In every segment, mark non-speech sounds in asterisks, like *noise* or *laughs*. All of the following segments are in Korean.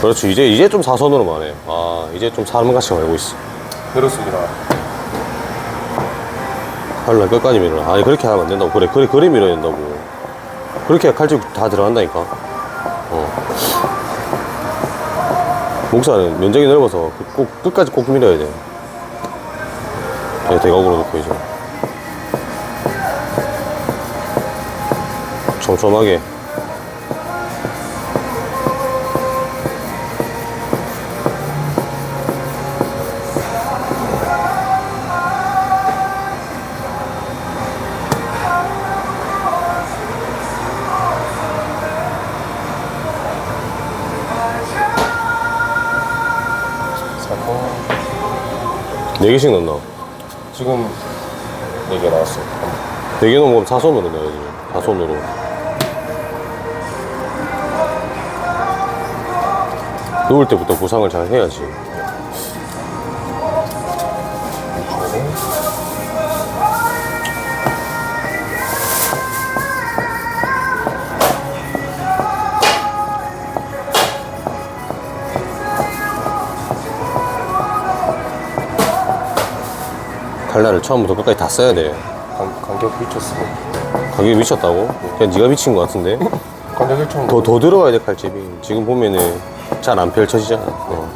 그렇지 이제 이제 좀 사선으로만 해아 이제 좀 사람같이 알고 있어. 그렇습니다. 칼날 끝까지 밀어 아니 그렇게 하면 안 된다고. 그래 그래 그래 밀어야 된다고. 그렇게 칼집 다 들어간다니까. 어. 목살은 면적이 넓어서 그꼭 끝까지 꼭 밀어야 돼. 네, 대각으로 놓고 이제. 촘촘하게 네 개씩 넣나? 지금 4개 나왔어. 네 개 넣으면 사선으로 넣어야지 사선으로 넣을 때부터 구상을 잘 해야지 칼날을 처음부터 끝까지 다 써야 돼 간, 간격 미쳤어. 가격이 미쳤다고? 그냥 네가 미친 것 같은데? *laughs* 간격 1천. 더, 더 들어가야 돼 칼집이 지금 보면은 잘 안 펼쳐지잖아 어.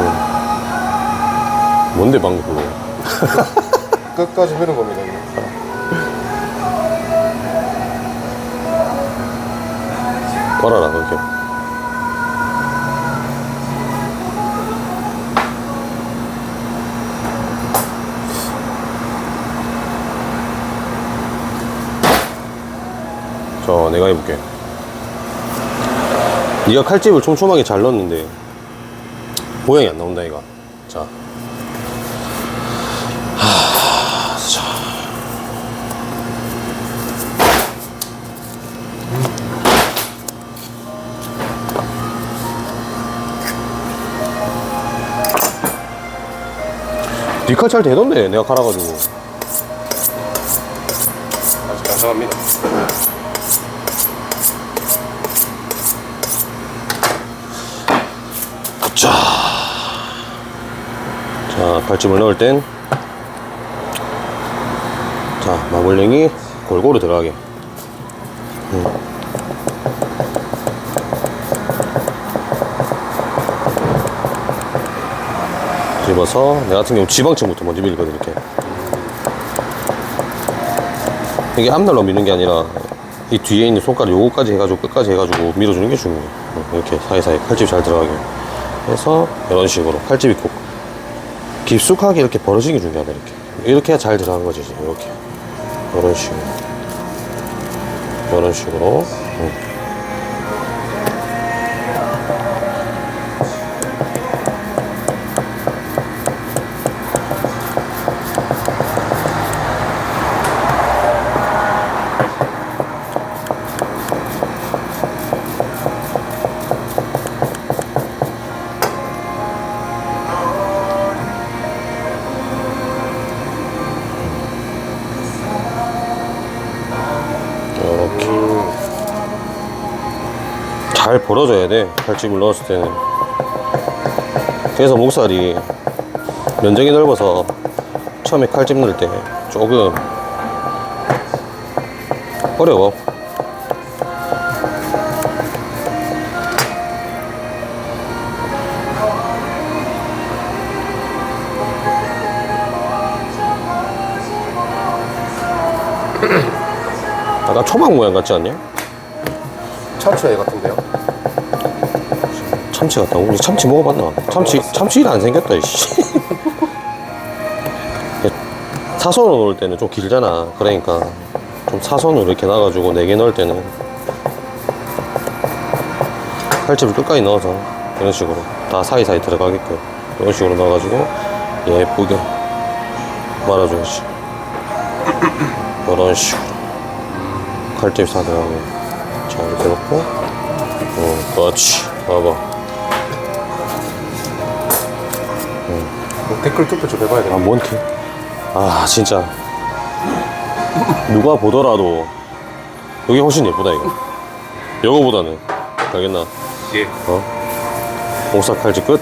어. 뭔데 방금 그거 *laughs* 끝까지 미는 겁니다. 걸어라 *laughs* 그렇게 자 내가 해볼게 네가 칼집을 촘촘하게 잘 넣었는데 모양이 안 나온다 이가 자 하, 자. 니칼 잘 되던데 내가 갈아가지고 아주 감사합니다. 자, 자 칼집을 넣을 땐, 자 마블링이 골고루 들어가게. 음. 집어서 내 같은 경우 지방층부터 먼저 밀거든 이렇게. 이게 앞날로 미는 게 아니라 이 뒤에 있는 손가락 요거까지 해가지고 끝까지 해가지고 밀어주는 게 중요해. 어, 이렇게 사이사이 칼집 잘 들어가게. 해서 이런 식으로 칼집이 꼭 깊숙하게 이렇게 벌어지는 게 중요하다 이렇게. 이렇게 해야 잘 들어간 거지 이렇게. 이런 식으로. 이런 식으로. 응. 잘 벌어져야 돼 칼집을 넣었을 때는 그래서 목살이 면적이 넓어서 처음에 칼집 넣을 때 조금 어려워 *clears throat* 약간 초밥 모양 같지 않냐? 차추애 같은데요? 참치 같다. 우리 참치 먹어봤나? 참치, 참치 일안 생겼다, 이씨. *laughs* 사선으로 넣을 때는 좀 길잖아. 그러니까 좀 사선으로 이렇게 놔가지고 네개 넣을 때는 칼집을 끝까지 넣어서 이런 식으로 다 사이사이 들어가게끔 이런 식으로 넣어가지고 예쁘게 말아줘야지. 이런 식으로 다 들어가게. 자, 이렇게 넣고 어, 그렇지. 봐봐. 댓글 투표 좀 해봐야 아, 돼요. 뭔 티? 아, 진짜. 누가 보더라도 여기 훨씬 예쁘다 이거 요거보다는 알겠나? 예. 어? 옥사 칼집 끝